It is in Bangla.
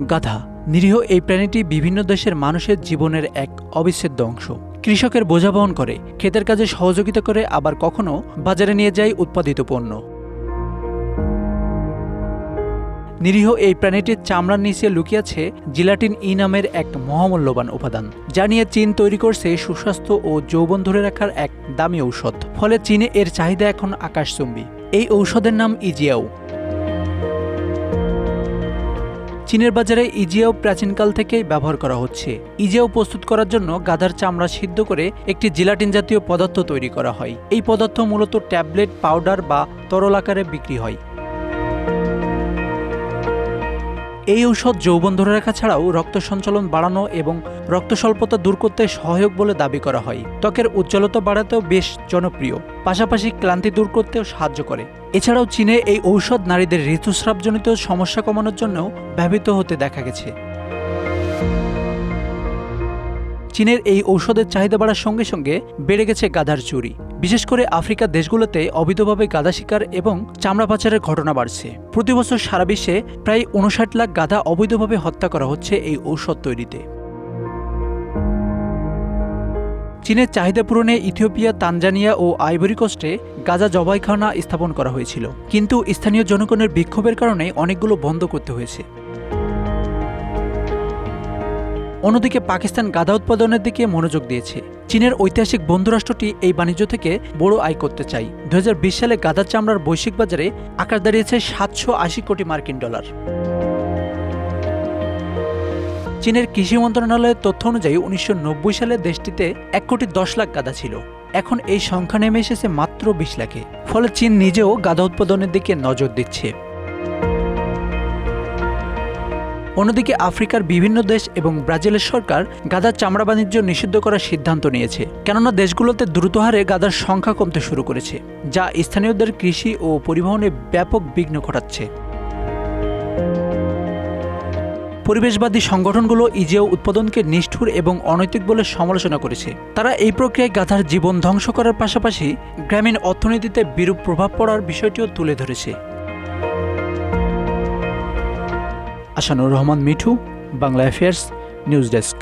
গাধা, নিরীহ এই প্রাণীটি বিভিন্ন দেশের মানুষের জীবনের এক অবিচ্ছেদ্য অংশ। কৃষকের বোঝা বহন করে, ক্ষেতের কাজে সহযোগিতা করে আবার কখনো বাজারে নিয়ে যায় উৎপাদিত পণ্য। নিরীহ এই প্রাণীটির চামড়ার নিচে লুকিয়েছে জিলাটিন ই নামের এক মহামূল্যবান উপাদান, যা নিয়ে চীন তৈরি করছে সুস্বাস্থ্য ও যৌবন ধরে রাখার এক দামি ঔষধ। ফলে চীনে এর চাহিদা এখন আকাশচুম্বী। এই ঔষধের নাম ইজিয়াও। চীনের বাজারে ইজিয়াও প্রাচীনকাল থেকেই ব্যবহার করা হচ্ছে। ইজিয়াও প্রস্তুত করার জন্য গাধার চামড়া সিদ্ধ করে একটি জিলাটিন জাতীয় পদার্থ তৈরি করা হয়। এই পদার্থ মূলত ট্যাবলেট, পাউডার বা তরল আকারে বিক্রি হয়। এই ঔষধ যৌবন ধরে রাখা ছাড়াও রক্ত সঞ্চালন বাড়ানো এবং রক্ত স্বল্পতা দূর করতে সহায়ক বলে দাবি করা হয়। ত্বকের উজ্জ্বলতা বাড়াতেও বেশ জনপ্রিয়। পাশাপাশি ক্লান্তি দূর করতেও সাহায্য করে। এছাড়াও চীনে এই ঔষধ নারীদের ঋতুস্রাবজনিত সমস্যা কমানোর জন্যও ব্যবহৃত হতে দেখা গেছে। চীনের এই ঔষধের চাহিদা বাড়ার সঙ্গে সঙ্গে বেড়ে গেছে গাধার চুরি। বিশেষ করে আফ্রিকার দেশগুলোতে অবৈধভাবে গাধা শিকার এবং চামড়া পাচারের ঘটনা বাড়ছে। প্রতি বছর সারা বিশ্বে প্রায় উনষাট লাখ গাধা অবৈধভাবে হত্যা করা হচ্ছে এই ঔষধ তৈরিতে। চীনের চাহিদা পূরণে ইথিওপিয়া, তানজানিয়া ও আইভরি কোস্টে গাজা জবাইখানা স্থাপন করা হয়েছিল। কিন্তু স্থানীয় জনগণের বিক্ষোভের কারণে অনেকগুলো বন্ধ করতে হয়েছে। অন্যদিকে পাকিস্তান গাধা উৎপাদনের দিকে মনোযোগ দিয়েছে। চীনের ঐতিহাসিক বন্ধুরাষ্ট্রটি এই বাণিজ্য থেকে বড় আয় করতে চাই দু হাজার বিশ সালে গাধার চামড়ার বৈশ্বিক বাজারে আকার দাঁড়িয়েছে সাতশো আশি কোটি মার্কিন ডলার। চীনের কৃষি মন্ত্রণালয়ের তথ্য অনুযায়ী উনিশশো নব্বই সালে দেশটিতে এক কোটি দশ লাখ গাধা ছিল। এখন এই সংখ্যা নেমে এসেছে মাত্র বিশ লাখে। ফলে চীন নিজেও গাধা উৎপাদনের দিকে নজর দিচ্ছে। অন্যদিকে আফ্রিকার বিভিন্ন দেশ এবং ব্রাজিলের সরকার গাদার চামড়া বাণিজ্য নিষিদ্ধ করার সিদ্ধান্ত নিয়েছে, কেননা দেশগুলোতে দ্রুত হারে গাদার সংখ্যা কমতে শুরু করেছে, যা স্থানীয়দের কৃষি ও পরিবহনে ব্যাপক বিঘ্ন ঘটাচ্ছে। পরিবেশবাদী সংগঠনগুলো ইজেও উৎপাদনকে নিষ্ঠুর এবং অনৈতিক বলে সমালোচনা করেছে। তারা এই প্রক্রিয়ায় গাধার জীবন ধ্বংস করার পাশাপাশি গ্রামীণ অর্থনীতিতে বিরূপ প্রভাব পড়ার বিষয়টিও তুলে ধরেছে। Asanur Rahman Mithu Bangla affairs news desk